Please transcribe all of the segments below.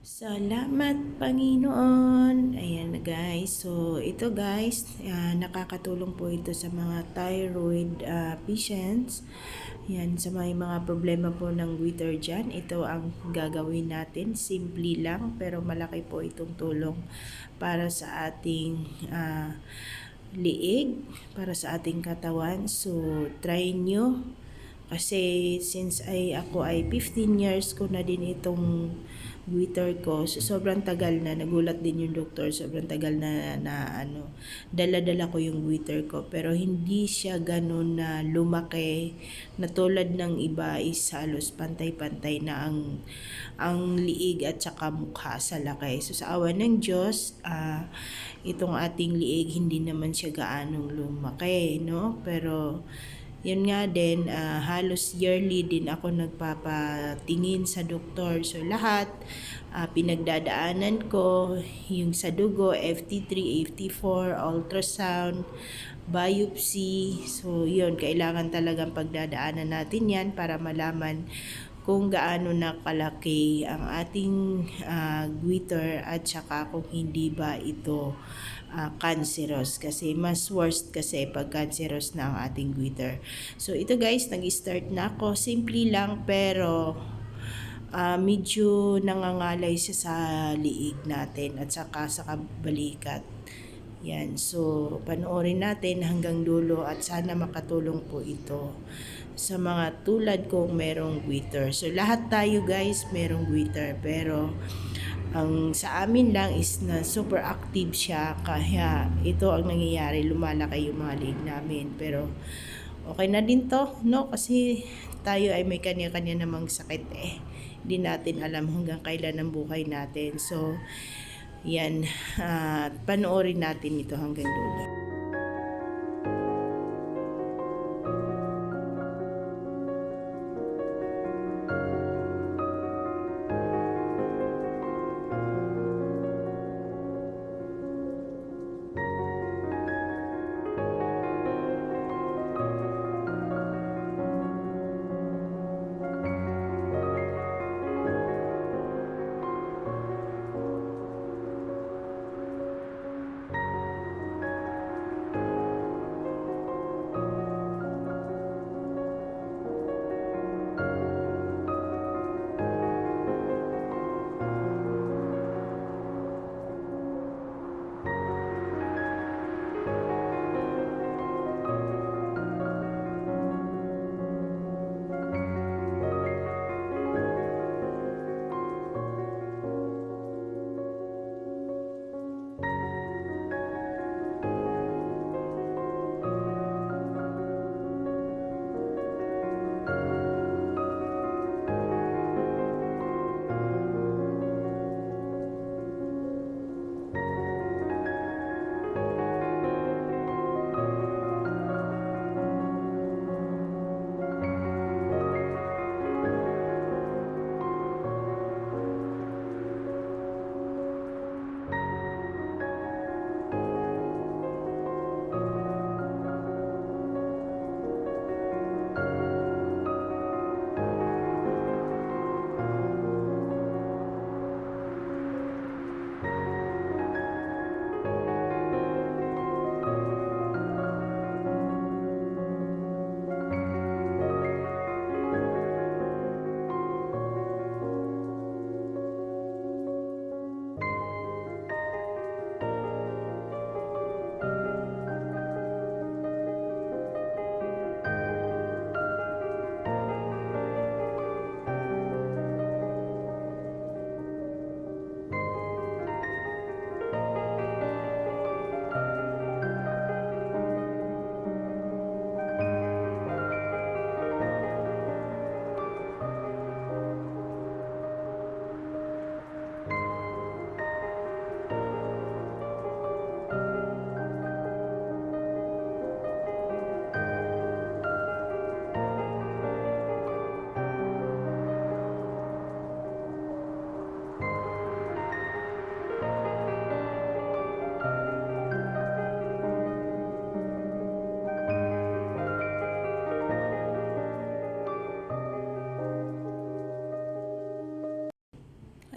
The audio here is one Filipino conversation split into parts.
Salamat Panginoon. Ayan na guys. So ito guys, ah, nakakatulong po ito sa mga thyroid ah, patients. Yan, sa may mga problema po ng goiter dyan, ito ang gagawin natin. Simple lang, pero malaki po itong tulong para sa ating ah, liig, para sa ating katawan. So, try nyo. Kasi since ay ako ay 15 years ko na din itong goiter ko, so sobrang tagal na, nagulat din yung doktor, sobrang tagal na, na ano, dala-dala ko yung goiter ko. Pero hindi siya ganun na lumaki, na tulad ng iba is halos pantay-pantay na ang, ang liig at saka mukha sa laki. So sa awa ng Diyos, ah, itong ating liig hindi naman siya gaanong lumaki, no? Pero yun nga din, ah, halos yearly din ako nagpapatingin sa doktor. So lahat, ah, pinagdadaanan ko, yung sa dugo, FT3, FT4, ultrasound, biopsy. So yun, kailangan talagang pagdadaanan natin yan para malaman kung gaano na kalaki ang ating ah, goiter at saka kung hindi ba ito ah, cancerous kasi mas worst kasi pag cancerous na ang ating goiter. So ito guys, nag-start na ako. Simple lang pero ah, medyo nangangalay siya sa liig natin at saka sa kabalikat. Yan, so panoorin natin hanggang dulo at sana makatulong po ito sa mga tulad kong merong goiter. So lahat tayo guys merong goiter pero ang sa amin lang is na super active siya. Kaya ito ang nangyayari. Lumalaki yung mga leg namin. Pero okay na din to no? Kasi tayo ay may kanya-kanya namang sakit eh. Hindi natin alam hanggang kailan ang buhay natin. So yan. Ah, panoorin natin ito hanggang dulo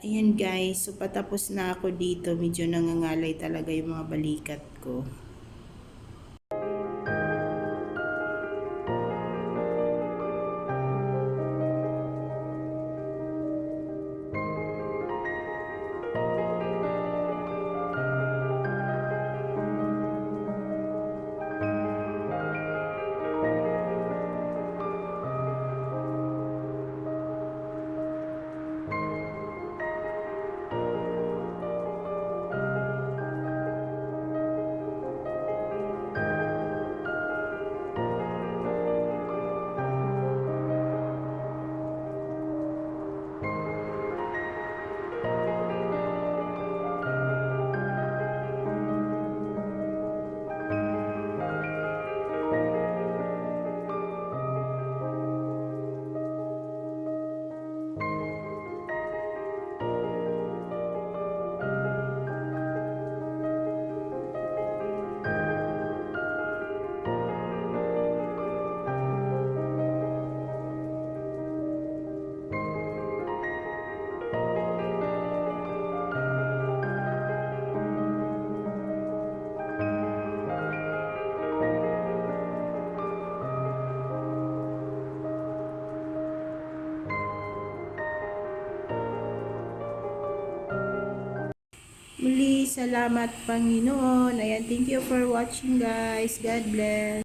Ayan guys, so patapos na ako dito. Medyo nangangalay talaga yung mga balikat ko. Salamat Panginoon. Ayan, thank you for watching guys. God bless.